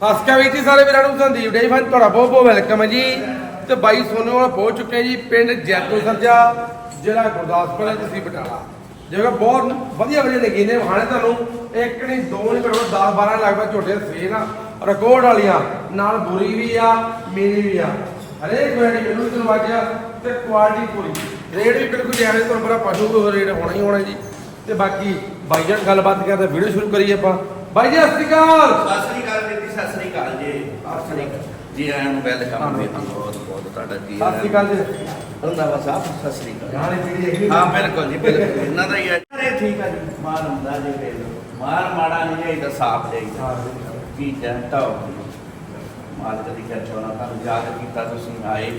ਸਸਕਾ ਵੀਰ ਜੀ, ਸਾਰੇ ਵੀਰਾਂ ਨੂੰ ਸੰਦੀਪ ਡੇ ਫਨ ਤੁਹਾਡਾ ਬਹੁਤ ਬਹੁਤ ਵੈਲਕਮ ਹੈ ਜੀ। ਤੇ ਬਾਈ, ਸੋਨੂ ਵਾਲਾ ਪਹੁੰਚ ਚੁੱਕੇ ਜੀ ਪਿੰਡ ਜੈਤੋ ਸਰਜਾ ਜਿਹੜਾ ਗੁਰਦਾਸਪੁਰ ਹੈ ਤੁਸੀਂ ਬਟਾਲਾ। ਜਗ੍ਹਾ ਬਹੁਤ ਵਧੀਆ ਵਧੀਆ ਲੱਗੀ ਨੇ ਹਾਣੇ ਤੁਹਾਨੂੰ। ਇੱਕ ਨਹੀਂ, ਦੋ ਨਹੀਂ ਘੱਟੋ 10 12 ਲਗਭਗ ਝੋਟੇ ਸਵੇਰ ਆ। ਰਿਕਾਰਡ ਵਾਲੀਆਂ, ਨਾਲ ਬੁਰੀ ਵੀ ਆ, ਮੇਰੀ ਵੀ ਆ। ਹਰੇਕ ਵੇਲੇ ਮੈਨੂੰ ਤੁਹਾਨੂੰ ਵਾਜਿਆ ਤੇ ਕੁਆਲਿਟੀ ਪੂਰੀ। ਰੇਟ ਵੀ ਬਿਲਕੁਲ ਜਾਇਜ਼ ਤੁਹਾਨੂੰ ਪਤਾ ਪਸ਼ੂ ਰੇਟ ਹੋਣਾ ਹੀ ਹੋਣਾ ਜੀ। ਤੇ ਬਾਕੀ ਬਾਈ ਜਣ ਗੱਲਬਾਤ ਕਰਦੇ ਵੀਡੀਓ ਸ਼ੁਰੂ ਕਰੀਏ ਆਪਾਂ। ਬਾਈ ਜੀ, ਸਤਿ ਸ਼੍ਰੀ ਅਕਾਲ। ਸਤਿ ਸ੍ਰੀ ਅਕਾਲ ਸਤਿ ਸ੍ਰੀ ਅਕਾਲ ਜੀ। ਸਤਿ ਸ੍ਰੀ ਅਕਾਲ। ਜੀ ਆਇਆਂ ਨੂੰ ਵੈਲਕਮ ਵੀਰ ਜੀ। ਬਹੁਤ ਬਹੁਤ ਤੁਹਾਡਾ ਜੀ ਸਤਿ ਸ਼੍ਰੀ ਅਕਾਲ ਜੀ। ਰੰਦਾਵਾ ਸਾਹਿਬ ਸਤਿ ਸ੍ਰੀ ਅਕਾਲ। ਯਾਨੀ ਪੀੜੀ ਹੈਗੀ ਹਾਂ ਬਿਲਕੁਲ ਜੀ ਬਿਲਕੁਲ। ਇਹਨਾਂ ਦਾ ਹੀ ਹੈ। ਅਰੇ ਠੀਕ ਹੈ ਜੀ। ਮਾਰ ਹੁੰਦਾ ਜੀ ਫੇਰ। ਮਾਰ ਮਾੜਾ ਨਹੀਂ ਜਾਈਦਾ ਸਾਫ਼ ਜਾਈਦਾ ਕੀ ਜੰਟਾ ਮਾਲਕ ਦੀ ਕਿਰਪਾ ਨਾਲ ਤੁਹਾਨੂੰ ਯਾਦ ਕੀਤਾ ਤੁਸੀਂ ਆਏ।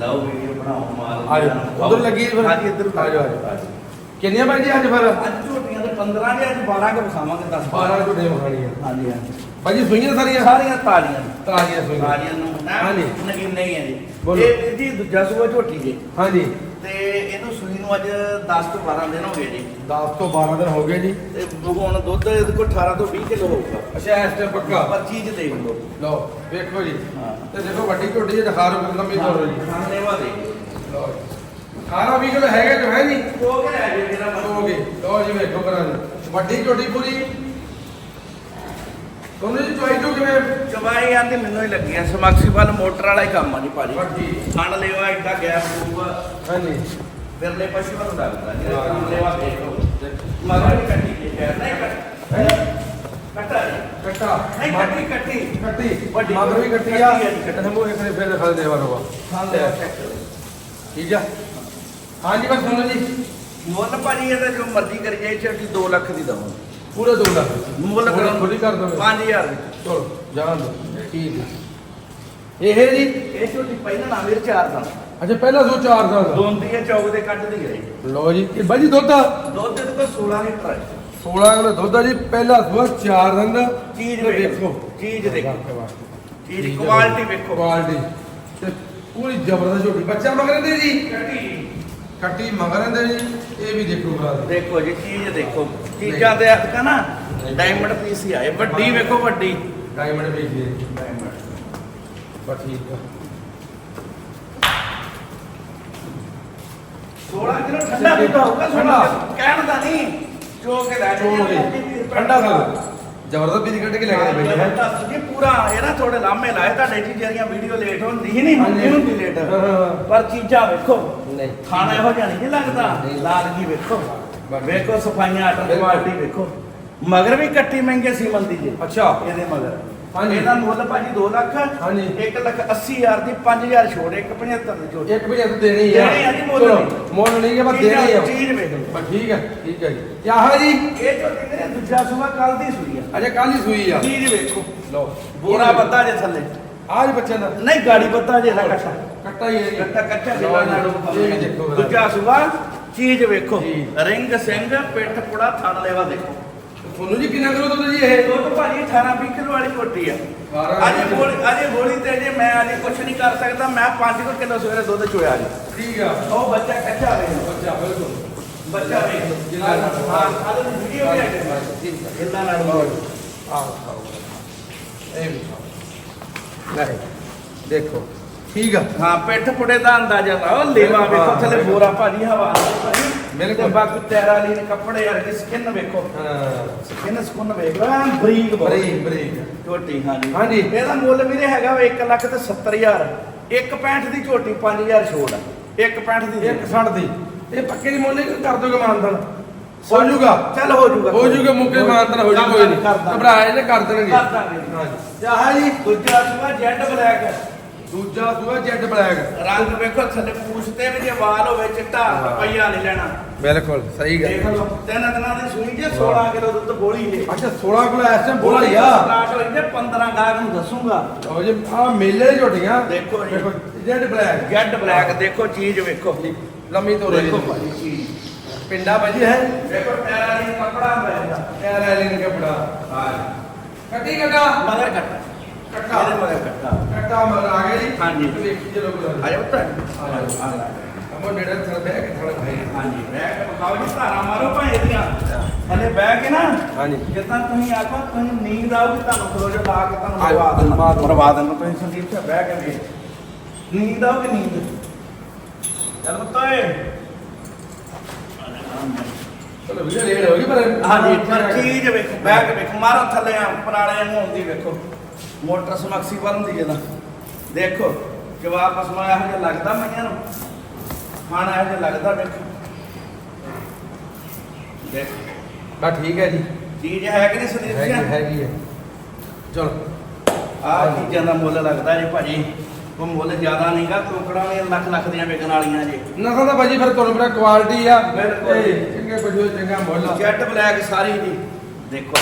ਲਓ ਵੀਡੀਓ ਬਣਾਓ ਮਾਲ ਆ ਜਾਓ। ਉੱਧਰ ਲੱਗੀ ਫਿਰ? ਹਾਂਜੀ। ਇੱਧਰ ਆ ਜਾਓ, ਆ ਜਾਓ। ਕਿੰਨੀਆਂ ਬਾਈ ਜੀ ਅੱਜ ਫਿਰ? ਅੱਜ ਝੋਟੀਆਂ ਦੇ 15 ਦੇ ਅੱਜ 12 ਕੇ ਵਸਾਵਾਂਗੇ 10 12 ਝੋਟੀਆਂ ਵਿਖਾਣੀਆਂ ਹਾਂਜੀ ਹਾਂਜੀ। ਬਾਈ ਜੀ ਸੂਈਆਂ ਸਾਰੀਆਂ? ਸਾਰੀਆਂ ਤਾਲੀਆਂ ਤਾਜ਼ੀਆਂ ਸੂਈਆਂ। ਨੂੰ ਨਾ ਹਾਂਜੀ। ਨਗੀਨੇ ਹੀ ਹੈ ਜੀ। ਬੋਲੋ। ਇਹ ਵੀਰ ਜੀ ਦੂਜਾ ਸੂਆ ਝੋਟੀ ਜੀ। ਹਾਂਜੀ। ਤੇ ਇਹਨੂੰ ਸੂਈ ਨੂੰ ਅੱਜ 10 ਤੋਂ 12 ਦਿਨ ਹੋ ਗਏ ਜੀ। 10 ਤੋਂ 12 ਦਿਨ ਹੋ ਗਏ ਜੀ। ਤੇ ਹੁਣ ਦੁੱਧ ਇਹਦੇ ਕੋਲ 18 ਤੋਂ 20 ਕਿਲੋ ਹੋਊਗਾ। ਅੱਛਾ ਇਸ ਤੇ ਪੱਕਾ? ਪਰ ਚੀਜ਼ ਦੇਖ ਲਓ। ਲਓ ਵੇਖੋ ਜੀ। ਹਾਂ। ਤੇ ਦੇਖੋ ਵੱਡੀ ਝੋਟੀ ਜੀ ਦਿਖਾ ਰੋ ਲੰਮੀ ਤੋਰੋ ਜੀ। ਖਾਣੇ ਵਾ ਦੇਖ ਲਓ 18 20 ਕਿਲੋ ਹੈਗਾ ਜੋ ਹੈ ਨਹੀਂ। ਹੋ ਗਿਆ ਜੀ ਮੇਰਾ ਹੋ ਗਏ। ਲਓ ਜੀ ਵੇਖੋ ਕਰਾਂ ਜੀ। ਵੱਡੀ ਝੋਟੀ ਪੂਰੀ। ਤੁਹਾਨੂੰ ਜੀ? ਚੁਆਈ ਤੋਂ ਕਿਵੇਂ? ਚਵਾਈ ਆਂਦੀ ਮੈਨੂੰ ਹੀ ਲੱਗੀ ਐ ਸਮਕਸੀਬਲ ਮੋਟਰ ਵਾਲਾ ਹੀ ਕੰਮ ਆ ਜੀ ਭਾਜੀ। ਵੱਡੀ ਖਾਣ ਲੈਵਾ ਇੱਡਾ ਗੈਸ ਹੋਊਗਾ ਹਾਂਜੀ। ਫਿਰਲੇ ਪਸ਼ੂ ਨੂੰ ਲੱਗਦਾ ਜਿਹੜਾ ਹਾਂ। ਖਾਣ ਲੈਵਾ ਦੇਖ ਲਓ। ਮਗਰ ਵੀ ਕੱਟੀ ਜੀ ਖੈਰ ਨਹੀਂ ਕੱਟ ਕੱਟਾ ਜੀ। ਕੱਟਾ। ਨਹੀਂ ਕੱਟੀ ਕੱਟੀ। ਕੱਟੀ। ਵੱਡੀ। ਮਗਰ ਵੀ ਕੱਟੀ ਆ। ਕੱਟੀ ਆ ਜੀ, ਕੱਟੀ। ਮੂੰਹ ਇੱਕ ਨੇ ਫਿਰ ਦਿਖਾ ਦੇਵਾ ਰੋਵਾ ਖਾਣ ਲੈਵਾ ਚੈੱਕ ਕਰੋ। ਠੀਕ ਆ? ਹਾਂਜੀ ਬਸ ਸੁਣੋ ਜੀ। ਮੁੱਲ ਭਾਜੀ ਇਹਦਾ ਜੋ ਮਰਜ਼ੀ ਕਰੀ ਜਾਏ ਚਾਹੇ 2 ਲੱਖ ਦੀ ਦਵਾਂ ਪੂਰੇ ਦੋ ਲੱਖ ਮੁੱਲ ਥੋੜ੍ਹੀ- ਕਰੋ। ਥੋੜ੍ਹੀ ਕਰ ਦੋਗੇ 5000 ਦੀ ਚਲੋ ਜਾਣ ਦੋ ਠੀਕ ਹੈ। ਇਹ ਜੀ? ਇਹ ਛੋਟੀ ਪਹਿਲਾਂ ਨਾ ਵੀਰ ਚਾਰ ਦਾ। ਅੱਛਾ ਪਹਿਲਾ ਸੋ ਚਾਰ ਦਾ ਦਾ ਦੋਂਦੀ ਹੈ ਚੌਕ ਦੇ ਕੱਢਦੀ ਹੈ। ਲਓ ਜੀ। ਇਹ ਬਾਈ ਜੀ ਦੁੱਧ ਦੁੱਧ ਦੇ ਤੋਂ 16 ਲੀਟਰ ਹੈ। 16 ਕਿਲੋ ਦੁੱਧ ਆ ਜੀ। ਪਹਿਲਾ ਸੋ ਚਾਰ ਦਿਨ ਦਾ ਚੀਜ਼ ਤੇ ਵੇਖੋ। ਚੀਜ਼ ਦੇਖੋ। ਚੀਜ਼। ਕੁਆਲਿਟੀ ਵੇਖੋ। ਕੁਆਲਿਟੀ ਤੇ ਪੂਰੀ ਜ਼ਬਰਦਸਤ ਝੋਟੀ। ਬੱਚਾ ਮਗਰ ਦੇ ਜੀ? ਕੱਟੀ। ਕੱਟੀ ਮਗਰ ਦੇ ਜੀ। ਇਹ ਵੀ ਦੇਖੋ ਭਰਾ। ਦੇਖੋ ਜੀ ਚੀਜ਼ ਦੇਖੋ। ਚੀਜ਼ਾਂ ਦੇ ਹੱਥ ਕਾ ਨਾ ਡਾਇਮੰਡ ਪੀਸ ਹੀ ਆਏ। ਵੱਡੀ ਵੇਖੋ ਵੱਡੀ। ਡਾਇਮੰਡ ਵੇਚ ਦੇ ਡਾਇਮੰਡ ਬਸ ਠੀਕ ਆ। 16 ਕਿਲੋ ਠੰਡਾ ਵੀ ਤਾਂ ਹੋਊਗਾ ਠੰਡਾ। 16 ਕਹਿਣ ਦਾ ਨਹੀਂ ਜੋ ਕੇ ਲੈ ਕੇ ਠੰਡਾ ਕਰ ਜ਼ਬਰਦਸਤ ਵੀ ਕੱਢ ਕੇ ਲੈ ਕੇ ਬੈਠੇ ਹੈ ਦੱਸ ਜੀ ਪੂਰਾ ਇਹ ਨਾ ਥੋੜੇ ਲਾਮੇ ਲਾਏ। ਤੁਹਾਡੇ ਜੀ ਜਿਹੜੀਆਂ ਵੀਡੀਓ ਲੇਟ ਹੁੰਦੀ ਹੀ ਨਹੀਂ ਹੁੰਦੀ ਹੁੰਦੀ ਲੇਟ। ਪਰ ਚੀਜ਼ਾਂ ਵੇਖੋ। ਨਹੀਂ। ਖਾਣਾ ਇਹੋ ਜਿਹਾ ਨਹੀਂ ਲੱਗਦਾ। ਲਾਲਗੀ ਵੇਖੋ। ਵੇਖੋ ਸਫਾਈਆਂ ਆਟਾ ਬਿਲਕੁਲ। ਕੁਆਲਿਟੀ ਵੇਖੋ। ਮਗਰ ਵੀ ਕੱਟੀ ਮਹਿੰਗੇ ਸੀ ਮੰਦੀ ਜੀ। ਅੱਛਾ। ਇਹਦੇ ਮਗਰ। ਹਾਂਜੀ। ਇਹਦਾ ਮੁੱਲ ਭਾਜੀ 2 ਲੱਖ। ਹਾਂਜੀ। 1 ਲੱਖ 80 ਹਜ਼ਾਰ ਦੀ 5000 ਛੋੜ 175 ਦੀ ਛੋੜ ਇੱਕ ਵੀ ਤਾਂ ਦੇਣੀ ਆ। ਦੇਣੀ ਜੀ, ਮੁੱਲ ਨਹੀਂ। ਮੁੱਲ ਨਹੀਂ ਹੈ ਬਸ ਦੇਣੀ ਆ। ਚੀਜ਼ ਵੇਖ ਲਓ। ਬਸ ਠੀਕ ਹੈ ਠੀਕ ਹੈ ਜੀ। ਆਹ ਜੀ ਇਹ ਜੋ ਮੇਰੇ ਦੂਜਾ ਸੁਬਾ ਕੱਲ ਦੀ ਸੂਈ ਆ। ਅਜੇ ਕੱਲ ਹੀ ਸੂਈ ਆ। ਚੀਜ਼ ਵੇਖੋ। ਲਓ ਬੋਰਾ ਬੱਤਾ ਜੇ ਥੱਲੇ। ਆਜ ਬੱਚੇ ਦਾ। ਨਹੀਂ ਗਾੜੀ ਬੱਤਾ ਜੇ ਨਾ ਕੱਟਾ। ਕੱਟਾ ਹੀ ਹੈ ਜੀ। ਕੱਟਾ ਨਾਲੋਂ ਦੇਖੋ ਜਰਾ। ਦੂਜਾ ਸੁਬਾ ਚੀਜ਼ ਵੇਖੋ। ਜੀ। ਰਿੰਗ ਸਿੰਘ ਪਿੱਠ ਪੁੜਾ ਥਣ ਲੈਵਾ ਦੇਖੋ। ਤੁਹਾਨੂੰ ਜੀ ਕਿੰਨਾ ਕਿਲੋ ਦੁੱਧ ਜੀ ਇਹ ਦੁੱਧ ਭਾਜੀ 18 20 ਕਿਲੋ ਵਾਲੀ ਕੋਟੀ ਆ। 18 ਅਜੇ ਬੋਲੀ ਅਜੇ ਬੋਲੀ ਤੇ ਜੇ ਮੈਂ ਅਜੇ ਕੁਝ ਨਹੀਂ ਕਰ ਸਕਦਾ ਮੈਂ 5 ਕਿਲੋ ਸਵੇਰੇ ਦੁੱਧ ਚੋਇਆ ਜੀ। ਠੀਕ ਆ। ਉਹ ਬੱਚਾ ਕੱਚਾ ਲਓ, ਬੱਚਾ ਬਿਲਕੁਲ। ਬੱਚਾ ਲਓ। ਜਿੰਨਾ ਨਾਲ- ਹਾਂ ਆਹ ਵੀਡੀਓ ਵੀ ਆ। ਆ ਇਹਨਾਂ ਨਾਲ ਜੀ। ਆਹ ਖਾਓ। ਇਹ ਵੀ ਖਾਓ। ਨਹੀਂ ਦੇਖੋ। ਠੀਕ ਆ। ਹਾਂ ਪਿੱਠ ਪੁੜੇ ਦਾ ਅੰਦਾਜ਼ਾ ਲਾਓ ਲੇਵਾ ਵੇਖੋ ਥੱਲੇ। ਬੋਰਾ ਭਾਜੀ ਹਵਾ ਬਿਲਕੁਲ। ਬਾਕੀ ਤੇਰਾ ਲੀਨ ਕੱਪੜੇ ਵਰਗੀ ਸਕਿਨ ਵੇਖੋ। ਹਾਂ। ਸਕਿਨ ਸਕੁਨ ਵੇਖ ਲਓ ਐਨ ਬਰੀਕ ਬਹੁਤ। ਬਰੀਕ ਬਰੀਕ। ਝੋਟੀ ਹਾਂਜੀ। ਹਾਂਜੀ। ਇਹਦਾ ਮੁੱਲ ਵੀਰੇ ਹੈਗਾ 1 ਲੱਖ ਤੇ 70000 165 ਦੀ ਝੋਟੀ 5000 ਛੋੜ ਆ। 165 ਦੀ। ਇੱਕ ਛੱਡ ਦੀ। ਇਹ ਪੱਕੇ ਦੀ ਮੁੱਲ ਕਰ ਦੋਗੇ ਮਾਨਦਨ। ਹੋ ਜੂਗਾ ਚੱਲ ਹੋ ਜੂਗਾ ਹੋ ਜੂਗਾ ਮੁੱਕੇ ਮਾਨਦਨ ਹੋ ਜੂ ਕੋਈ ਨਹੀਂ। ਘਬਰਾਏ ਨੇ ਕਰ ਦੇਣਗੇ। ਕਰ ਦਾਂਗੇ। ਹਾਂਜੀ। ਆਹ ਜੀ ਦੂਜਾ ਸੁਆ ਜੈਡ ਬਲੈਕ ਦੂਜਾ ਸੂਆ ਜੈਡ ਬਲੈਕ। ਰੰਗ ਵੇਖੋ ਥੱਲੇ ਪੂਛ ਤੇ ਵੀ ਜੇ ਵਾਲ ਹੋਵੇ ਚਿੱਟਾ। ਰੁਪਈਆ ਨਹੀਂ ਲੈਣਾ। ਬਿਲਕੁਲ ਸਹੀ ਦੇਖ ਗੱਲ ਲਓ ਤਿੰਨ ਦਿਨਾਂ ਦੀ ਸੂਈ ਜੇ 16 ਕਿਲੋ ਦੁੱਧ ਬੋਲੀ ਜੇ। ਅੱਛਾ 16 ਕਿਲੋ ਇਸ ਟਾਈਮ ਬੋਲ ਲਿਆ ਸਟਾਰਟ ਹੋਈ ਜੇ 15 ਗਾਹਕ ਨੂੰ ਦੱਸੂਗਾ। ਉਹ ਜੀ ਆ ਮੇਲੇ ਦੀ ਝੋਟੀਆਂ ਦੇਖੋ ਜੀ। Z black. ਜੈਡ ਬਲੈਕ ਦੇਖੋ ਚੀਜ਼ ਵੇਖੋ। ਲੰਮੀ ਤੋਰੇ ਦੇਖੋ ਭਾਜੀ ਚੀਜ਼। ਪਿੰਡਾ ਭਾਜੀ ਹੈ? ਦੇਖੋ ਟੈਰਾ ਦੀ ਕੱਪੜਾ ਮਿਲਦਾ ਪਿਆਰਾ ਲੈਣ ਕਪੜਾ। ਹਾਂ। ਕੱਟੀ ਕੱਟਾ? ਮਗਰ ਕੱਟਾ। ਕੱਟਾ। ਇਹਦੇ ਮਗਰ ਕੱਟਾ ਕੱਟਾ ਮਰ ਆ ਗਿਆ ਜੀ। ਹਾਂਜੀ। ਵੇਖੀ ਚਲੋ ਬੁਲਾ ਆਜੋ ਤਾਂ ਆ ਅਮੋ ਡੇਢ ਥੜ ਬੈ ਕੇ ਥੜ ਭਾਈ ਹਾਂਜੀ ਮੈਂ ਬਕਾਉ ਜੀ ਧਾਰਾ ਮਾਰੋ ਭਾਵੇਂ ਇਹਦੀਆਂ। ਥੱਲੇ ਬਹਿ ਕੇ ਨਾ ਹਾਂਜੀ। ਜਿੱਦਾਂ ਤੁਸੀਂ ਆਖੋ ਤੁਸੀਂ ਨੀਂਦ ਆਊਗੀ ਤੁਹਾਨੂੰ ਖਰੋਜ ਲਾ ਕੇ ਤੁਹਾਨੂੰ ਆਇਓ, ਮਰਵਾ ਦੇਣਾ। ਮਰਵਾ ਦਿਓ। ਮਰਵਾ ਦੇਣਾ ਤੁਸੀਂ ਸੰਦੀਪ ਤੇ ਬਹਿ ਕੇ ਵੇਖ। ਨੀਂਦ ਚੱਲ ਪੁੱਤੋਏ ਚਲੋ ਵੀਡੀਓ ਲੇਟ ਹੋ ਗਈ ਪਰ ਹਾਂਜੀ ਪਰ ਚੀਜ਼ ਵੇਖੋ ਬਹਿ ਕੇ ਵੇਖੋ। ਮਾਰੋ ਥੱਲੇ ਆ ਪਰਾਲੇ ਨੂੰ ਆਉਂਦੀ ਵੇਖੋ। ਮੋਟਰ ਸਮਕਸੀ ਬੰਦੀ ਇਹਦਾ ਦੇਖੋ ਜਵਾਬ ਪਸਮਾ ਇਹੋ ਜਿਹਾ ਲੱਗਦਾ ਮਈਆਂ ਨੂੰ। ਖਾਣਾ ਇਹੋ ਜਿਹਾ ਲੱਗਦਾ ਵੇਖੋ। ਦੇਖੋ। ਬਸ ਠੀਕ ਹੈ ਜੀ। ਚੀਜ਼ ਹੈ ਕਿ ਨਹੀਂ ਸੰਦੀਪ ਹੈਗੀ ਸਿੰਘ ਹੈਗੀ ਹੈ। ਚਲੋ। ਆਹ ਚੀਜ਼ਾਂ ਦਾ ਮੁੱਲ ਲੱਗਦਾ ਜੀ ਭਾਜੀ। ਉਹ ਮੁੱਲ ਜ਼ਿਆਦਾ ਨਹੀਂਗਾ ਟੋਕੜਾਂ ਵੀ ਲੱਖ ਲੱਖ ਦੀਆਂ ਵਿਕਣ ਵਾਲੀਆਂ ਜੀ। ਨਸਲ ਦਾ ਭਾਜੀ ਫਿਰ ਤੁਹਾਨੂੰ ਪਤਾ ਕੁਆਲਿਟੀ ਆ। ਬਿਲਕੁਲ। ਤੇ ਚੰਗੇ ਪਸ਼ੂ ਚੰਗਾ ਮੁੱਲ ਆ। ਜੈਟ ਬਲੈਕ ਸਾਰੀ ਜੀ। ਦੇਖੋ।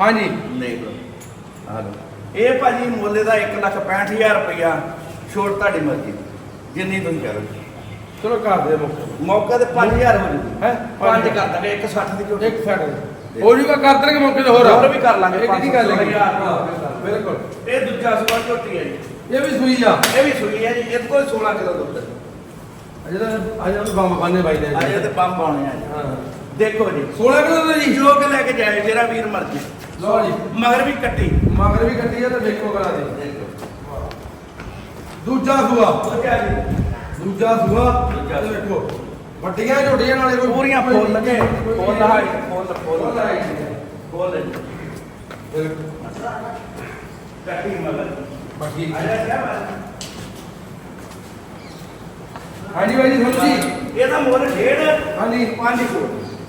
ਹਾਂਜੀ। ਦੇਖ ਲਓ। ਆਹ ਲਓ। ਇਹ ਭਾਜੀ ਮੁੱਲ ਦਾ 1 ਲੱਖ 65000 ਰੁਪਇਆ ਛੋਟ ਤੁਹਾਡੀ ਮਰਜ਼ੀ ਜਿੰਨੀ ਤੁਸੀਂ ਕਰੋ। ਚਲੋ ਕਰ ਦੇ ਮੁੱਕ। ਮੌਕੇ ਤੇ 5000 ਹੋ ਜੂ ਹੈ? ਪੰਜ ਕਰ ਦਾਂਗੇ 160 ਦੀ ਝੋਟੀ। ਇੱਕ ਸੈਕਿੰਡ ਹੋ ਜੂਗਾ ਕਰ ਦੇਣਗੇ ਮੌਕੇ ਤੇ ਹੋਰ? ਹੋਰ ਵੀ ਕਰ ਲਾਂਗੇ, ਇੱਕ ਦੀ ਗੱਲ ਹੈ ਪੰਜ ਸੌ ਹਜ਼ਾਰ। ਬਿਲਕੁਲ। ਇਹ ਦੂਜਾ ਸਵਾ ਝੋਟੀ ਹੈ ਜੀ। ਇਹ ਵੀ ਸੂਈ ਆ। ਇਹ ਵੀ ਸੂਈ ਹੈ ਜੀ ਇਹਦੇ ਕੋਲ 16 ਕਿਲੋ ਦੁੱਧ। ਹੈ। ਅਜੇ ਤਾਂ ਅਜੇ ਤਾਂ ਬੰਬ ਖਾਨੇ ਬਾਈ ਦੇ। ਅਜੇ ਤੇ ਬੰਬ ਆਉਣੇ ਆ ਜੀ। ਹਾਂ। ਦੇਖੋ ਜੀ 16 ਕਿਲੋ ਦਾ ਜੀ। ਜੋ ਕੇ ਲੈ ਕੇ ਜਾਏ ਜਿਹੜਾ ਵੀਰ ਮਰਜ਼ੀ। ਲਓ ਜੀ। ਮਗਰ ਵੀ ਕੱਟੀ। ਮਗਰ ਵੀ ਕੱਟੀ ਆ ਤੇ ਵੇਖੋ ਕਰਾ ਦੇ। ਦੇਖੋ ਦੂਜਾ ਸੂਆ। ਕਿਆ ਜੀ। ਦੂਜਾ ਸੂਆ। ਦੂਜਾ ਤੇ ਵੇਖੋ ਵੱਡੀਆਂ ਝੋਟੀਆਂ ਨਾਲੇ ਕੋਈ ਪੂਰੀਆਂ ਫੁੱਲ ਲੱਗੇ ਫੁੱਲ ਹਾਈ ਫੁੱਲ ਫੁੱਲ। ਫੁੱਲ ਹਾਈ। ਫੁੱਲ ਬਿਲਕੁਲ। ਕੱਟੀ ਮਗਰ। ਬਾਕੀ ਆਇਆ ਕਿਆ ਬਾਤ? ਹਾਂਜੀ ਬਾਈ ਜੀ ਤੁਹਾਨੂੰ ਜੀ। ਇਹਦਾ ਮੁੱਲ ਡੇਢ ਹਾਂਜੀ। 5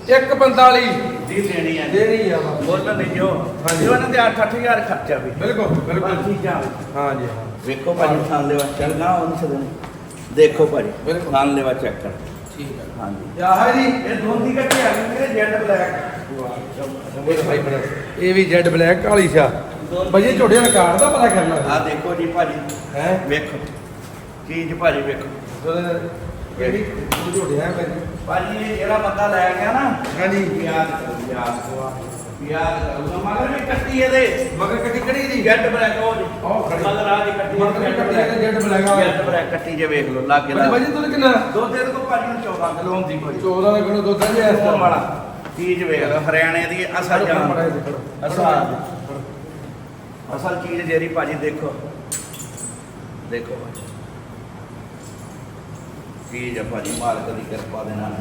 ਕੋਟ 145 ਦੀ ਦੇਣੀ ਹੈ ਦੇਣੀ ਆ ਬਸ। ਮੁੱਲ ਨਹੀਂ ਜੋ ਹਾਂਜੀ। ਜੋ ਇਹਨਾਂ ਦੇ 8-8000 ਖਰਚਾ ਵੀ। ਬਿਲਕੁਲ ਬਿਲਕੁਲ। ਜਾ। ਹਾਂਜੀ ਹਾਂ। ਵੇਖੋ ਭਾਜੀ ਖਾਨ ਲੈਵਾ ਚੜਨਾ ਉਹ ਨਹੀਂ ਛੱਡਣੀ ਦੇਖੋ ਭਾਜੀ ਬਿਲਕੁਲ। ਖਾਨ ਲੈਵਾ ਚੈੱਕ ਕਰ। ਠੀਕ ਹੈ ਹਾਂਜੀ। ਯਾ ਹੈ ਜੀ ਇਹ ਦੋਂਦੀ ਕੱਟੀ ਆ ਗਈ ਮੇਰੇ ਜੈਡ ਬਲੈਕ। ਇਹ ਭਾਈ ਬੜਾ ਇਹ ਵੀ ਜੈਡ ਬਲੈਕ ਕਾਲੀ ਸ਼ਾ ਭਾਈ ਇਹ ਝੋਟੀਆਂ ਦਾ ਕਾਰਡ ਦਾ ਪਤਾ ਕਰਨਾ ਆ ਦੇਖੋ ਜੀ ਭਾਜੀ। ਹੈ? ਵੇਖੋ। ਚੀਜ਼ ਭਾਜੀ ਵੇਖੋ। ਇਹ ਵੀ ਝੋਟੀਆਂ ਹੈ ਭਾਈ। ਭਾਜੀ ਇਹ ਜਿਹੜਾ ਬੰਦਾ ਲੈ ਗਿਆ ਨਾ ਹਾਂਜੀ। ਯਾਦ ਕਰੋ ਯਾਦ ਯਾਦ ਕਰੋ ਮਗਰ ਵੀ ਕੱਟੀ ਇਹਦੇ। ਮਗਰ ਕੱਟੀ ਕਿਹੜੀ ਦੀ ਜੈਡ ਬਲੈਕ ਉਹ ਜੀ। ਉਹ ਖੜੀ। ਮਗਰ ਆ ਜੀ ਕੱਟੀ ਮਗਰ ਵੀ ਕੱਟੀ ਇਹਦੇ ਜੈਡ ਬਲੈਕ ਆ। ਜੈਡ ਬਲੈਕ ਕੱਟੀ ਜੇ ਵੇਖ ਲਓ ਲਾਗੇ ਭਾਈ ਭਾਈ ਲਾ ਜੀ ਤੁਹਾਨੂੰ ਕਿੰਨਾ? ਦੁੱਧ ਇਹਦੇ ਕੋਲ ਭਾਜੀ ਨੂੰ 14 ਕਿਲੋ ਹੁੰਦੀ ਕੋਈ। 14 ਦਾ ਕਿਲੋ ਦੁੱਧ ਹੈ ਜੀ ਇਸ ਹੋਰ ਤਰ੍ਹਾਂ। ਵਾਲਾ ਚੀਜ਼ ਵੇਖ ਲਓ ਹਰਿਆਣੇ ਦੀ ਅਸਲ ਜਾਨ। ਅਸਲ। ਅਸਲ ਚੀਜ਼ ਜਿਹੜੀ ਭਾਜੀ ਦੇਖੋ। ਦੇਖੋ ਭਾਜੀ। ਚੀਜ਼ ਆ ਭਾਜੀ ਮਾਲਕ ਦੀ ਕਿਰਪਾ ਦੇ ਨਾਲ।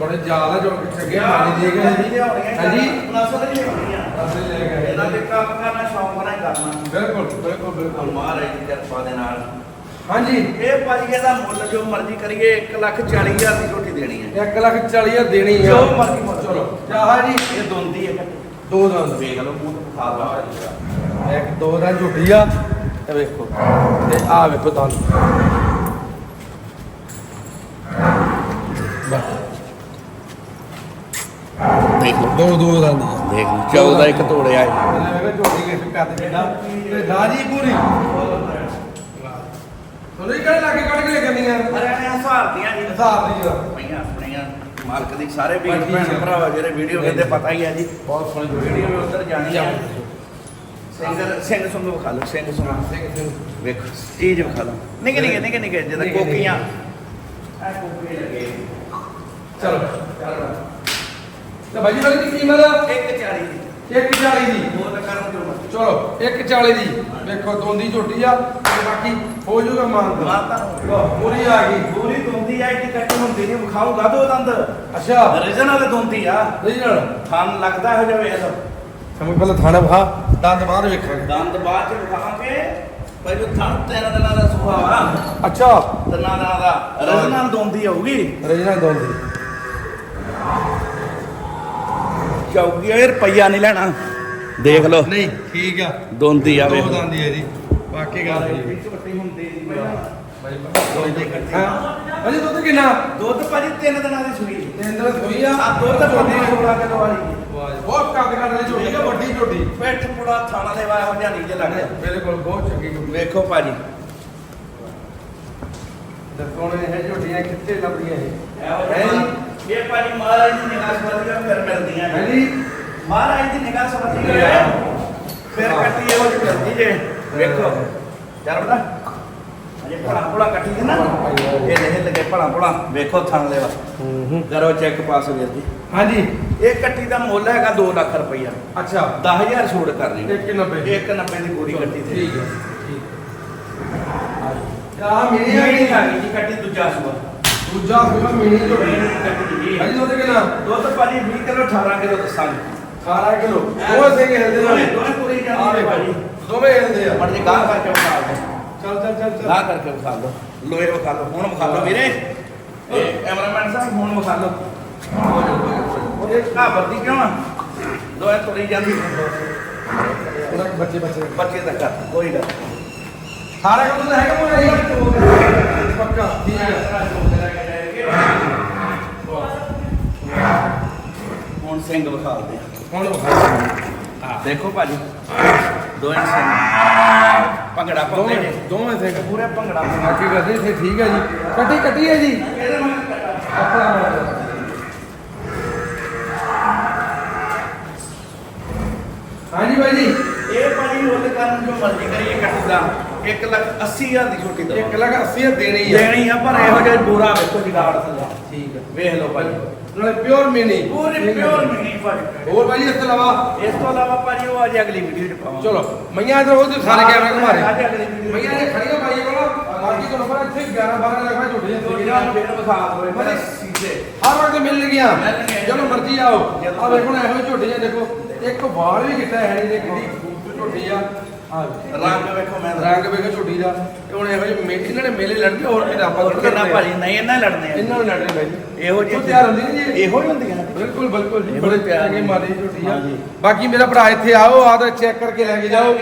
ਬੜੇ ਜ਼ਿਆਦਾ ਜੋ ਛੱਗੇ ਮਾਰੀ ਦੇ ਗਏ ਹਾਂਜੀ ਨਸਲ ਨਹੀਂ ਹੋਣੀਆਂ ਅਸੀਂ ਲੈ ਗਏ ਇਹਦਾ ਤੇ ਕੰਮ ਕਰਨਾ ਸ਼ੌਂਕ ਨਾਲ ਹੀ ਕਰਨਾ। ਬਿਲਕੁਲ ਬਿਲਕੁਲ ਬਿਲਕੁਲ। ਮਹਾਰਾਜ ਦੀ ਕਿਰਪਾ ਦੇ ਨਾਲ। ਹਾਂਜੀ। ਇਹ ਭਾਜੀ ਇਹਦਾ ਮੁੱਲ ਜੋ ਮਰਜ਼ੀ ਕਰੀਏ 1 ਲੱਖ 40 ਹਜ਼ਾਰ ਦੀ ਰੋਟੀ ਦੇਣੀ ਹੈ। 1 ਲੱਖ 40 ਹਜ਼ਾਰ ਦੇਣੀ ਆ। ਜੋ ਮਰਜ਼ੀ। ਚਲੋ ਚਾਹਾ ਜੀ। ਇਹ ਦੋਂਦੀ ਹੈ ਦੋ ਦੰਦ। ਵੇਖ ਲਓ ਮੂੰਹ ਤੋਂ ਖਾ ਲਾ ਇੱਕ ਦੋ ਦਾ ਝੁੱਟੀ ਆ। ਇਹ ਵੇਖੋ। ਤੇ ਆ ਵੇਖੋ ਦੰਦ। ਦੇਖ ਲਓ। ਦੋ ਦੋ ਦੰਦ ਆ ਦੇਖ ਲਓ 14 ਇੱਕ ਤੋੜਿਆ ਹੈ ਰਾਜੀ ਪੂਰੀ। ਤੁਹਾਨੂੰ ਕਿਹੜੇ ਲਾਗੇ ਕੱਢ ਕੇ ਲੈ ਕਰਨੀਆਂ ਹਰਿਆਣੇ ਹਸਾਰਦੀਆਂ ਜੀ। ਹਿਸਾਬ ਨਹੀਂ ਆ। ਪਈਆਂ ਆਪਣੀਆਂ ਮਾਲਕ ਦੀ ਸਾਰੇ ਵੀ ਬਸ ਠੀਕ ਭੈਣ ਹੈ। ਭਰਾਵਾ ਜਿਹੜੇ ਵੀਡੀਓ ਕਹਿੰਦੇ ਪਤਾ ਹੀ ਹੈ ਜੀ। ਬਹੁਤ ਸੋਹਣੀ ਝੋਟੀ ਵੀਡੀਓ ਵੀ ਉਧਰ ਜਾਣੀ ਹੈ ਸਿੰਘ ਸਿੰਘ ਸੁੰਗ ਵਿਖਾ ਲਓ ਸਿੰਘ ਸੁੰਗ ਸਿੰਘ ਵੇਖੋ ਚੀਜ਼ ਵਿਖਾ ਲਓ। ਨਿੱਕੇ ਨਿੱਕੇ ਨਿੱਕੇ ਨਿੱਕੇ ਜਿੱਦਾਂ ਨਿੱਕੇ ਨਿੱਕੇ। ਕੋਕੀਆਂ। ਆ ਕੋਕੇ ਲੱਗੇ। ਚਲੋ। ਚੱਲ। ਤੇ ਭਾਜੀ ਵਾਲੀ ਦੀ ਕੀਮਤ ਇੱਕ 40 ਦੀ। 140 ਦੀ। ਤਾਂ ਕਰਨ ਜੋ। ਚਲੋ 140 ਦੀ। ਵੇਖੋ ਦੋਂਦੀ ਝੋਟੀ ਆ ਤੇ ਬਾਕੀ ਹੋ ਜਾਊਗਾ ਮਾਨ ਮਾਤਾ ਪੂਰੀ ਆ ਗਈ। ਪੂਰੀ ਦੋਂਦੀ ਆ ਇੱਕ ਕੱਟ ਹੁੰਦੀ ਨਹੀਂ ਵਿਖਾਊਗਾ ਦੋ ਦੰਦ। ਅੱਛਾ। ਰੀਜਨਲ ਦੋਂਦੀ ਆ। ਰੀਜਨਲ ਥਣ ਲੱਗਦਾ ਇਹੋ ਜਿਹਾ ਵੇਖ ਲਓ। ਸਮਝ ਪਹਿਲਾਂ ਥਾਣਾ ਵਿਖਾ ਦੰਦ ਬਾਅਦ ਵੇਖਾਂਗੇ। ਦੰਦ ਬਾਅਦ ਚ ਵਿਖਾਵਾਂਗੇ। ਪਹਿਲਾਂ ਥਣ ਤਿੰਨ ਦਿਨਾਂ ਦਾ ਸੁਭਾਅ ਵਾ ਅੱਛਾ। ਤਿੰਨਾਂ ਦਿਨਾਂ ਦਾ। ਰੀਜਨਲ ਦੋਂਦੀ ਆਊਗੀ। ਰੀਜਨਲ ਦੋਂਦੀ ਚੌਕੀ ਇਹ ਰੁਪਈਆ ਨਹੀਂ ਲੈਣਾ। ਦੇਖ ਲਓ। ਨਹੀਂ ਠੀਕ ਆ। ਦੋਂਦੀ ਆ ਵੇਖ ਦੋ ਦੰਦ ਹੀ ਹੈ ਜੀ। ਬਾਕੀ ਗੱਲ ਨਹੀਂ ਵਿੱਚ ਵੱਟੀ ਹੁੰਦੀ ਦੀ ਹਾਂ। ਅਜੀ ਦੁੱਧ ਕਿੰਨਾ? ਦੁੱਧ ਭਾਜੀ ਤਿੰਨ ਦਿਨਾਂ ਦੀ ਸੂਈ। ਤਿੰਨ ਦਿਨ ਹੋਈ ਆ। ਆ ਦੁੱਧ ਬੰਦੀ 16 ਕਿਲੋ ਵਾਲੀ ਬਹੁਤ ਕੱਦ ਕੱਦ ਦੀ ਝੋਟੀ ਆ ਵੱਡੀ ਝੋਟੀ ਪਿੱਠ ਪੁੜਾ ਥਾਣਾ ਦੇ ਵਾ ਇਹੋ ਜਿਹਾ ਨਹੀਂ ਜੇ ਲੱਗਦਾ ਬਿਲਕੁਲ ਬਹੁਤ ਚੰਗੀ ਵੇਖੋ ਭਾਜੀ। ਦੱਸੋ ਨੇ ਇਹ ਝੋਟੀਆਂ ਕਿੱਥੇ ਲੱਭਦੀਆਂ ਇਹ। ਇਹੋ ਭਾਜੀ ਮਹਾਰਾਜ ਦੀ ਨਿਗਾਹ ਸਵਾਲੀਆਂ ਫਿਰ ਮਿਲਦੀਆਂ ਹੈ ਨੇ। ਜੀ ਮਹਾਰਾਜ ਦੀ ਨਿਗਾਹ ਸਵਾਲੀ ਹੋਏ ਫਿਰ ਕੱਟੀ ਇਹੋ ਜਿਹੀ ਮਿਲਦੀ ਜੇ। ਵੇਖੋ। ਚੱਲ ਬਤਾ ਅਜੇ ਭਲਾ ਭਲਾ ਕੱਟੀ ਦੇ ਨਾ। ਇਹ ਨਹੀਂ ਲੱਗੇ ਭਲਾ ਭਲਾ। ਵੇਖੋ ਥਣ ਲੈਵਾ ਕਰੋ ਚੈੱਕ ਪਾਸ ਵੀਰ ਜੀ। ਹਾਂਜੀ। ਇਹ ਕੱਟੀ ਦਾ ਮੁੱਲ ਹੈਗਾ 2 ਲੱਖ ਰੁਪਈਆ। ਅੱਛਾ। 10000 ਛੋੜ ਕਰਨੀ। 190 ਇੱਕ 90 ਦੀ ਪੂਰੀ ਕੱਟੀ ਤੇ। ਠੀਕ ਹੈ ਆ ਮੇਰੀ ਆ ਇਹ ਗਈ ਆ। ਗਈ ਜੀ ਕੱਟੀ ਦੂਜਾ ਸੂਆ। ਦੂਜਾ ਸੂਆ ਮੇਰੀ ਝੋਟੀ ਹਾਂਜੀ ਉਹਦੇ ਕਿੰਨਾ? ਦੁੱਧ ਭਾਜੀ 20 ਕਿਲੋ 18 ਕਿਲੋ ਦੱਸਾਂਗੇ। 18 ਕਿਲੋ। ਉਹ ਸਿੰਘ ਹਿਲਦੇ ਨਾਲ। ਦੋਵੇਂ ਦੋਵੇਂ ਪੂਰੀ ਆ ਜਾਂਦੀ ਹੈ ਵੇਖੋ ਭਾਜੀ। ਦੋਵੇਂ ਹਿਲਦੇ ਆ। ਮੜ ਜੀ ਗਾਹ ਕਰਕੇ ਵਿਖਾ ਲਓ ਚੱਲ ਚੱਲ ਚੱਲ ਚੱਲ। ਗਾਹ ਕਰਕੇ ਵਿਖਾ ਲਓ ਲੋਏ ਵਿਖਾ ਲਓ ਹੁਣ ਵਿਖਾ ਲਓ ਵੀਰੇ। ਇਹ ਕੈਮਰਾਮੈਨ ਸਾਹਿਬ ਹੁਣ ਵਿਖਾ ਲਓ। ਉਹਦੇ ਘਾਹ ਵਰਦੀ ਕਿਉਂ ਆ? ਦੋਵੇਂ ਤੁਰੀ ਜਾਂਦੀ ਉਹਨਾਂ ਦੇ ਬੱਚੇ ਬੱਚੇ। ਬੱਚੇ ਦਾ ਕਰ ਕੋਈ ਗੱਲ 18 ਕਿਲੋ ਤਾਂ ਹੈਗਾ ਮੋਇਆ ਜੀ। ਪੱਕਾ। ਠੀਕ ਹੈ। ਹੁਣ ਸਿੰਘ ਵਿਖਾ ਦੇ ਹੁਣ ਵਿਖਾਈ ਦੇਖੋ ਭਾਜੀ ਦੋਵੇਂ ਸਿੰਘ। ਭੰਗੜਾ ਪਾਉਂਦੇ ਨੇ। ਦੋਵੇਂ ਸਿੰਘ। ਪੂਰੇ ਭੰਗੜਾ ਪਾਉਂਦੇ ਬਾਕੀ ਕਰਦੇ ਇੱਥੇ ਠੀਕ ਹੈ ਜੀ। ਕੱਟੀ ਕੱਟੀ ਹੈ ਜੀ। ਕੱਟਾ ਆਪਣਾ ਹਾਂਜੀ ਬਾਈ ਜੀ। ਇਹ ਭਾਜੀ ਮੁੱਲ ਕਰਨ ਜੋ ਮਰਜ਼ੀ ਕਰੀਏ ਕੱਟ ਦਾ 1 ਲੱਖ 80 ਹਜ਼ਾਰ ਦੀ ਛੋਟੀ ਇੱਕ ਦਵਾ ਲੱਖ 80 ਦੇਣੀ ਹੈ ਦੇਣੀ ਆ ਪਰ ਇਹੋ ਜਿਹਾ ਬੋਰਾ ਵੇਖੋ ਜਗਾੜ ਥੱਲਾ। ਠੀਕ ਹੈ ਵੇਖ ਲਓ ਭਾਜੀ। ਨਾਲੇ ਪਿਓਰ ਮੀਨੀ ਪੂਰੀ ਪਿਓਰ ਮਿਣੀ ਭਾਜੀ। ਹੋਰ ਬਾਈ ਜੀ ਇਸ ਤੋਂ ਇਲਾਵਾ? ਇਸ ਤੋਂ ਇਲਾਵਾ ਭਾਜੀ ਉਹ ਅੱਜ ਅਗਲੀ ਵੀਡੀਓ ਚ ਪਾਵਾਂਗੇ। ਚਲੋ ਮਈਆਂ ਇਧਰ ਉਹ ਸਾਰੇ ਕੈਮਰਾ ਘਮਾਰੇ ਅੱਜ ਅਗਲੀ ਵੀਡੀਓ ਮਈਆਂ ਇਹ ਖੜੀਆਂ ਬਾਈ ਕੋਲ। ਬਾਕੀ ਤੁਹਾਨੂੰ ਪਤਾ ਇੱਥੇ 11 12 ਲੱਖ ਝੁੱਟੀਆਂ ਇਹਨਾਂ ਨੂੰ ਸੀਗੀਆਂ ਫੇਰ ਵਿਖਾ ਦੋ ਇਹਨਾਂ ਸੀਸੇ ਹਰ ਵਕਤ ਮਿਲ ਗਿਆ। ਜਦੋਂ ਮਰਜ਼ੀ ਆਓ। ਜਦੋਂ ਆ ਵੇਖੋ ਇਹੋ ਜਿਹੀ ਝੋਟੀਆਂ ਦੇਖੋ। ਇੱਕ ਵਾਲ ਵੀ ਕਿੱਤਾ ਹੈ ਨਹੀਂ ਕਿੰਨੀ ਖੂਬਸੂਰਤ ਝੋਟੀ ਆ ਆ। ਰੰਗ ਵੇਖੋ ਮੈਂ ਰੰਗ ਵੇਖੋ ਝੋਟੀ ਦਾ। ਤੇ ਹੁਣ ਇਹੋ ਜਿਹੇ ਮੇ- ਇਹਨਾਂ ਨੇ ਮੇਲੇ ਲੜਦੇ ਹੋਰ ਵੀ ਆਪਾਂ ਹੋਰ ਕਿੰਨਾ ਭਾਜੀ? ਨਹੀਂ ਇਹਨਾਂ ਹੀ ਲੜਨੇ ਆ। ਇਹਨਾਂ ਨੂੰ ਲੜਨੇ ਬਾਈ ਇਹੋ ਜਿਹੇ ਉਹ ਤਿਆਰ ਹੁੰਦੀ ਨੀ ਜੀ ਇਹੋ? ਹੀ ਹੁੰਦੀਆਂ ਨੇ। ਬਿਲਕੁਲ ਬਿਲਕੁਲ ਜੀ ਇਹੋ ਬੜੇ ਪਿਆਰ ਚੰਗੇ ਨੇ। ਮਾਰੀ ਝੋਟੀ ਆ। ਹਾਂਜੀ। ਬਾਕੀ ਮੇਰਾ ਭਰਾ ਇੱਥੇ ਆਓ ਆ ਤਾਂ ਚੈੱਕ ਕਰਕੇ ਲੈ ਕੇ ਜਾਓ।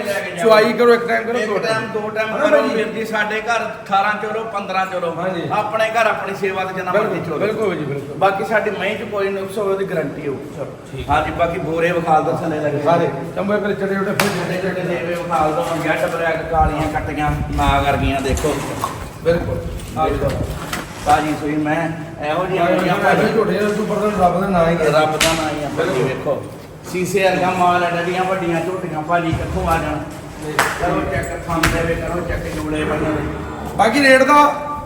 ਚੁਆਈ ਕਰੋ ਇੱਕ ਟਾਈਮ ਕਰੋ ਦੋ ਟਾਈਮ ਦੋ ਟਾਈਮ ਕਰੋ? ਵੀਰ ਜੀ ਸਾਡੇ ਘਰ 18 ਚੋਲੋ 15 ਚੋਲੋ ਹਾਂਜੀ। ਆਪਣੇ ਘਰ ਆਪਣੀ ਸੇਵਾ ਤੇ ਜਿੰਨਾ ਬਿਲਕੁਲ ਚੋਲੋ। ਬਿਲਕੁਲ ਜੀ ਬਿਲਕੁਲ। ਬਾਕੀ ਸਾਡੀ ਮਹੀਂ ਚ ਕੋਈ ਨੁਕਸ ਹੋਵੇ ਉਹਦੀ ਗਾਰੰਟੀ ਹੋਊ। ਠੀਕ। ਹਾਂਜੀ ਬਾਕੀ ਬੋਰੇ ਵਿਖਾਲ ਦੋ ਥੱਲੇ ਲੱਗੇ ਸਾਰੇ। ਚੰਬੇ ਕਰ ਚੜੇ ਉਟੇ ਫਿਰ ਛੋਟੇ ਛੋਟੇ ਦੇਵੇ ਵਿਖਾਲ ਦੋ ਜੱਟ ਬਰੈਕ ਕਾਲੀਆਂ ਕੱਟੀਆਂ ਨਾ ਕਰ ਗਈਆਂ ਦੇਖੋ। ਬਿਲਕੁਲ। ਆ ਦੇਖੋ ਬਾਜੀ ਸੋਈ ਮੈਂ ਇਹੋ ਬੜੀਆਂ ਭਾਈ ਭਾਜੀ ਝੋਟੇ ਸੁਪਰ ਦਾ ਰੱਬ ਦਾ ਨਾਂ ਹੀ ਹੈ ਰੱਬ ਦਾ ਨਾਂ ਹੀ ਆ ਭਾਜੀ ਬਿਲਕੁਲ। ਵੇਖੋ। ਸੀਸੇ ਵਰਗਾ ਮਾਲ ਐਡੀਆਂ ਵੱਡੀਆਂ ਝੋਟੀਆਂ ਭਾਜੀ ਕਿੱਥੋਂ ਆ ਜਾਣ? ਕਰੋ ਚੈੱਕ ਥੰਮ ਦੇਵੇ ਕਰੋ ਚੈੱਕ ਜੂਲੇ ਬਣਨ ਬਾਕੀ ਰੇਟ ਦਾ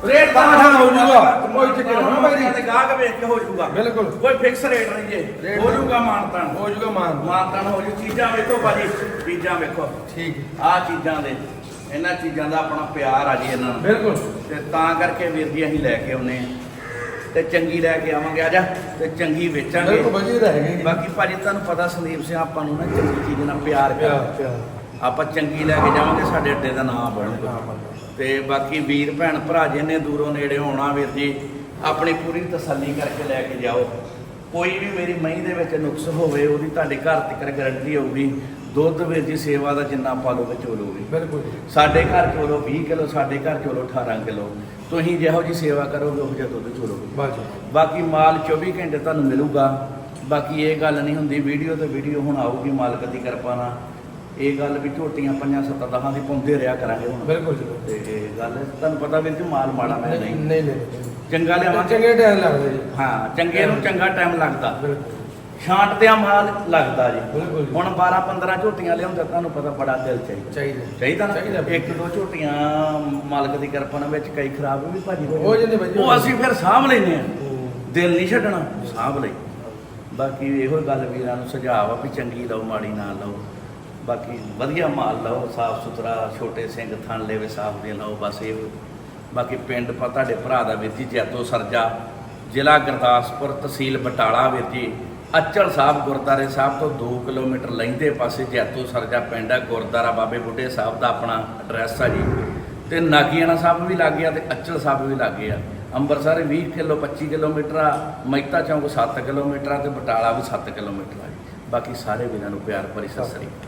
ਰੇਟ ਦਾ ਤਾਂ ਹੋ ਜਾਊਗਾ। ਕੋਈ ਚੱਕਰ ਨਹੀਂ ਭਾਈ ਜੀ ਗਾਹਕ ਵੇਖ ਕੇ ਹੋ ਜਾਊਗਾ। ਬਿਲਕੁਲ। ਕੋਈ ਫਿਕਸ ਰੇਟ ਨਹੀਂ ਜੇ। ਰੇਟ ਹੋ ਜਾਊਗਾ ਮਾਨਤਾਨ ਹੋ ਜਾਊਗਾ ਮਾਨ ਮਾਨਤਾਨ ਹੋ ਜੂ ਚੀਜ਼ਾਂ ਵੇਖੋ ਭਾਜੀ ਚੀਜ਼ਾਂ ਵੇਖੋ। ਠੀਕ। ਹੈ ਆਹ ਚੀਜ਼ਾਂ ਦੇ। ਇਹਨਾਂ ਚੀਜ਼ਾਂ ਦਾ ਆਪਣਾ ਪਿਆਰ ਆ ਜੀ ਇਹਨਾਂ ਨੂੰ। ਬਿਲਕੁਲ। ਤੇ ਤਾਂ ਕਰਕੇ ਵੀਰ ਜੀ ਅਸੀਂ ਲੈ ਕੇ ਆਉਨੇ ਆ ਤੇ ਚੰਗੀ ਲੈ ਕੇ ਆਵਾਂਗੇ ਆਜਾ ਤੇ ਚੰਗੀ ਵੇਚਾਂਗੇ। ਬਿਲਕੁਲ ਵਧੀਆ ਤਾਂ ਹੈਗੇ। ਜੀ ਬਾਕੀ ਭਾਜੀ ਤੁਹਾਨੂੰ ਪਤਾ ਸੰਦੀਪ ਸਿੰਘ ਆਪਾਂ ਨੂੰ ਨਾ ਚੰਗੀ ਚੀਜ਼ ਨਾਲ ਪਿਆਰ ਪਿਆਰ ਆਪਾਂ ਚੰਗੀ ਲੈ ਕੇ ਜਾਵਾਂਗੇ ਸਾਡੇ ਅੱਡੇ ਦਾ ਨਾਮ ਬਣੂਗਾ ਤੇ ਬਾਕੀ ਵੀਰ ਭੈਣ ਭਰਾ ਜਿਹਨੇ ਦੂਰੋਂ ਨੇੜੇ ਹੋਣਾ ਵੀਰ ਜੀ ਆਪਣੀ ਪੂਰੀ ਤਸੱਲੀ ਕਰਕੇ ਲੈ ਕੇ ਜਾਓ। ਕੋਈ ਵੀ ਮੇਰੀ ਮਹੀਂ ਦੇ ਵਿੱਚ ਨੁਕਸ ਹੋਵੇ ਉਹਦੀ ਤੁਹਾਡੇ ਘਰ ਤੱਕ ਗਾਰੰਟੀ ਹੋਊਗੀ ਦੁੱਧ ਵੀਰ ਜੀ ਸੇਵਾ ਦਾ ਜਿੰਨਾ ਪਾਲੋਗੇ ਚੋਲੋਗੇ ਬਿਲਕੁਲ ਸਾਡੇ ਘਰ ਚੋਲੋ 20 ਕਿਲੋ ਸਾਡੇ ਘਰ ਚੋਲੋ 18 ਕਿਲੋ। ਤੁਸੀਂ ਜਿਹੋ ਜੀ ਸੇਵਾ ਕਰੋਗੇ ਉਹ ਜਿਹਾ ਦੁੱਧ ਚੋਲੋਗੇ। ਬਾਕੀ ਮਾਲ 24 ਘੰਟੇ ਤੁਹਾਨੂੰ ਮਿਲੂਗਾ। ਬਾਕੀ ਇਹ ਗੱਲ ਨਹੀਂ ਹੁੰਦੀ ਵੀਡੀਓ ਤੇ ਵੀਡੀਓ ਹੁਣ ਆਊਗੀ ਮਾਲਕ ਦੀ ਕਿਰਪਾ ਨਾਲ। ਇਹ ਗੱਲ ਵੀ ਝੋਟੀਆਂ ਪੰਜਾਂ ਸੱਤਾਂ ਦਹਾਂ ਦੀ ਪਾਉਂਦੇ ਰਿਹਾ ਕਰਾਂਗੇ ਹੁਣ। ਬਿਲਕੁਲ ਜੀ। ਤੇ ਇਹ ਗੱਲ ਤੁਹਾਨੂੰ ਪਤਾ ਵੀ ਕਿ ਮਾਲ ਮਾੜਾ ਮੈਂ ਨਹੀਂ ਨਹੀਂ। ਚੰਗਾ ਲਿਆਵਾਂਗੇ। ਚੰਗੇ ਟਾਈਮ ਲੱਗਦਾ ਜੀ। ਹਾਂ ਚੰਗੇ ਨੂੰ ਚੰਗਾ ਟਾਈਮ ਲੱਗਦਾ। ਬਿਲਕੁਲ। ਛਾਂਟ ਦਿਆ ਮਾਲ ਲੱਗਦਾ ਜੀ। ਬਿਲਕੁਲ ਜੀ। ਹੁਣ 12 15 ਝੋਟੀਆਂ ਲਿਆਉਂਦਾ ਤੁਹਾਨੂੰ ਪਤਾ ਬੜਾ ਦਿਲ ਚਾਹੀਦਾ। ਚਾਹੀਦਾ ਚਾਹੀਦਾ ਨਾ। ਇੱਕ ਦੋ ਝੋਟੀਆਂ ਮਾਲਕ ਦੀ ਕਿਰਪਾ ਨਾਲ ਵਿੱਚ ਕਈ ਖਰਾਬ ਵੀ ਭਾਜੀ ਹੋ ਜਾਂਦੇ। ਭਾਜੀ। ਉਹ ਅਸੀਂ ਫਿਰ ਸਾਂਭ ਲੈਨੇ ਆ। ਦਿਲ ਨਹੀਂ ਛੱਡਣਾ ਸਾਂਭ ਲਈ। ਬਾਕੀ ਇਹੋ ਗੱਲ ਵੀਰਾਂ ਨੂੰ ਸੁਝਾਅ ਆ ਵੀ ਚੰਗੀ ਲਓ ਮਾੜੀ ਨਾ ਲਓ। ਬਾਕੀ ਵਧੀਆ ਮਾਲ ਲਓ ਸਾਫ਼ ਸੁਥਰਾ ਛੋਟੇ ਸਿੰਘ ਥਣ ਲੈਵੇ ਸਾਫ਼ ਦੇ ਲਓ ਬਸ ਇਹ। ਬਾਕੀ ਪਿੰਡ ਪਾ ਤੁਹਾਡੇ ਭਰਾ ਦਾ ਵੀਰ ਜੀ ਜੈਤੋ ਸਰਜਾ ਜ਼ਿਲ੍ਹਾ ਗੁਰਦਾਸਪੁਰ ਤਹਿਸੀਲ ਬਟਾਲਾ ਵੀਰ ਜੀ। ਅਚਲ ਸਾਹਿਬ ਗੁਰਦਾਰੇ ਸਾਹਿਬ ਤੋਂ 2 ਕਿਲੋਮੀਟਰ ਲੈਂਦੇ ਪਾਸੇ ਜੈਤੋ ਸਰਜਾ ਪਿੰਡ ਹੈ ਗੁਰਦਾਰਾ ਬਾਬੇ ਬੁੱਢੇ ਸਾਹਿਬ ਦਾ ਆਪਣਾ ਐਡਰੈਸ ਆ ਜੀ। ਤੇ ਨਾਗੀਆਣਾ ਸਾਹਿਬ ਵੀ ਲੱਗ ਗਿਆ ਤੇ ਅਚਲ ਸਾਹਿਬ ਵੀ ਲੱਗ ਗਿਆ। ਅੰਮ੍ਰਿਤਸਰ 20 ਕਿਲੋ 25 ਕਿਲੋਮੀਟਰ ਆ, ਮਹਿਤਾ ਚੌਂਕ 7 ਕਿਲੋਮੀਟਰ ਆ ਤੇ ਬਟਾਲਾ ਵੀ 7 ਕਿਲੋਮੀਟਰ ਆ ਬਾਕੀ ਸਾਰੇ ਵੀਰਾਂ ਨੂੰ ਪਿਆਰ ਭਰੀ ਸਤਿ ਸ੍ਰੀ ਅਕਾਲ।